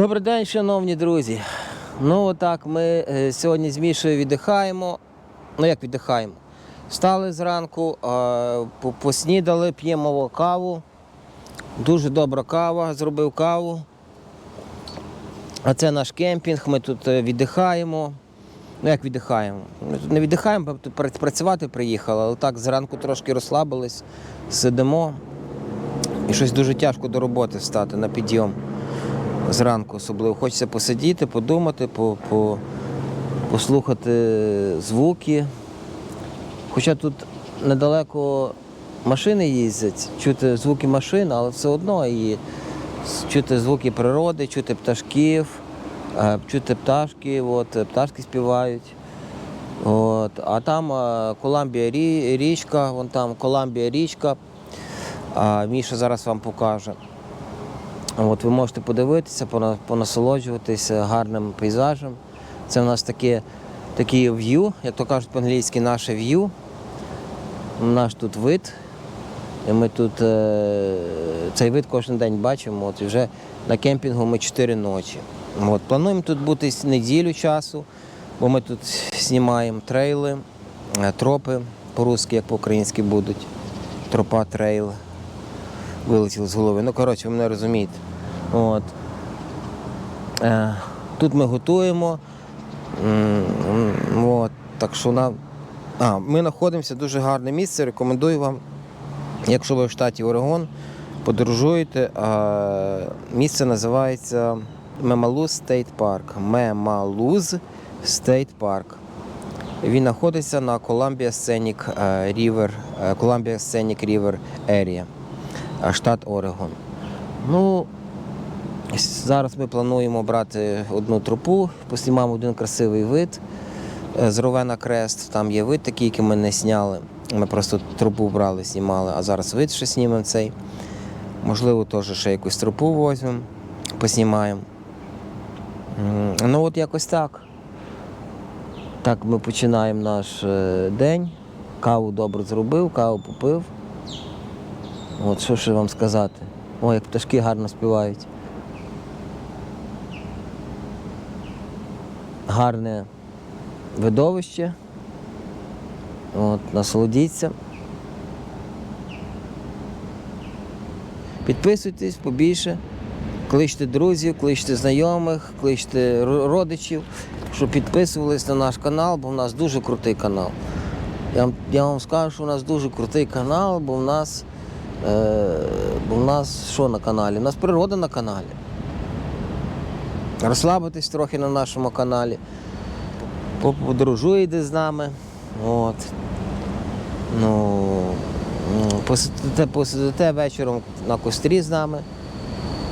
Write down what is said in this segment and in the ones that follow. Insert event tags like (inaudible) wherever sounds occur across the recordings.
Добрий день, шановні друзі. Ну отак, ми е, сьогодні з Мішою віддихаємо. Ну як віддихаємо? Встали зранку, е, поснідали, п'ємо каву. Дуже добра кава, зробив каву. А це наш кемпінг, ми тут е, віддихаємо. Ну як віддихаємо? Не віддихаємо, бо працювати приїхали, але так зранку трошки розслабились, сидимо. І щось дуже тяжко до роботи встати на підйом зранку особливо. Хочеться посидіти, подумати, по, по, послухати звуки. Хоча тут недалеко машини їздять, чути звуки машин, але все одно і чути звуки природи, чути пташків, е, чути пташки, от, пташки співають. От. А там е, Коламбія річка, вон там Коламбія річка. Міша зараз вам покаже. От ви можете подивитися, понасолоджуватися гарним пейзажем. Це в нас таке, таке в'ю, як то кажуть по-англійськи, наше в'ю. Наш тут вид. І ми тут е, цей вид кожен день бачимо. От, і вже на кемпінгу ми 4 ночі. От, плануємо тут бути неділю часу, бо ми тут знімаємо трейли, е, тропи по-русски, як по-українськи будуть. Тропа, трейл вилетіло з голови. Ну, коротше, ви мене розумієте. От. Е, тут ми готуємо. От. Так що на... а, ми знаходимося дуже гарне місце. Рекомендую вам, якщо ви в штаті Орегон, подорожуєте. Місце називається Мемалуз Стейт Парк. Мемалуз Стейт Парк. Він знаходиться на Columbia Scenic е, River, е, Columbia Scenic River Area, штат Орегон. Ну, зараз ми плануємо брати одну трупу, поснімаємо один красивий вид е, з Ровена Крест. Там є вид такий, який ми не зняли. Ми просто трупу брали, знімали, а зараз вид ще знімемо цей. Можливо, теж ще якусь трупу візьмемо, поснімаємо. Ну, от якось так. Так ми починаємо наш е, день. Каву добре зробив, каву попив. От що ще вам сказати? О, як пташки гарно співають. Гарне видовище. От, насолодіться. Підписуйтесь побільше. Кличте друзів, кличте знайомих, кличте родичів, щоб підписувались на наш канал, бо в нас дуже крутий канал. Я я вам скажу, що у нас дуже крутий канал, бо в нас, бо в нас що на каналі? У нас природа на каналі. Розслабитись трохи на нашому каналі. Подорожуєте з нами. От. Ну, посидите, посидите вечором на кострі з нами.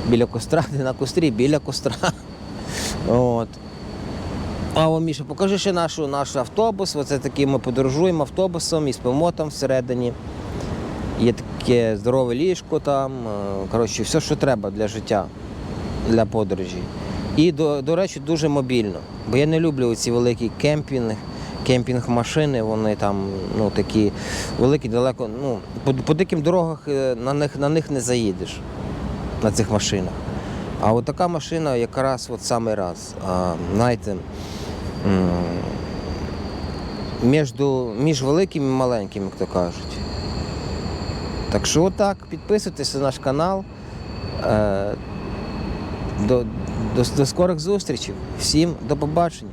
Біля костра, не (laughs) на кострі, біля костра. От. А о, Міша, покажи ще нашу, наш автобус. Оце такий ми подорожуємо автобусом і спимо там всередині. Є таке здорове ліжко там. е, Коротше, все, що треба для життя, для подорожі. І, до, до речі, дуже мобільно. Бо я не люблю ці великі кемпінги, кемпінг-машини, вони там ну, такі великі, далеко. Ну, по, по диким дорогах е, на них, на них не заїдеш на цих машинах. А от така машина якраз от самий раз. А, знаєте, між, між великим і маленьким, як то кажуть. Так що отак, підписуйтесь на наш канал. Е, До, до, до скорих зустрічей. Всім до побачення.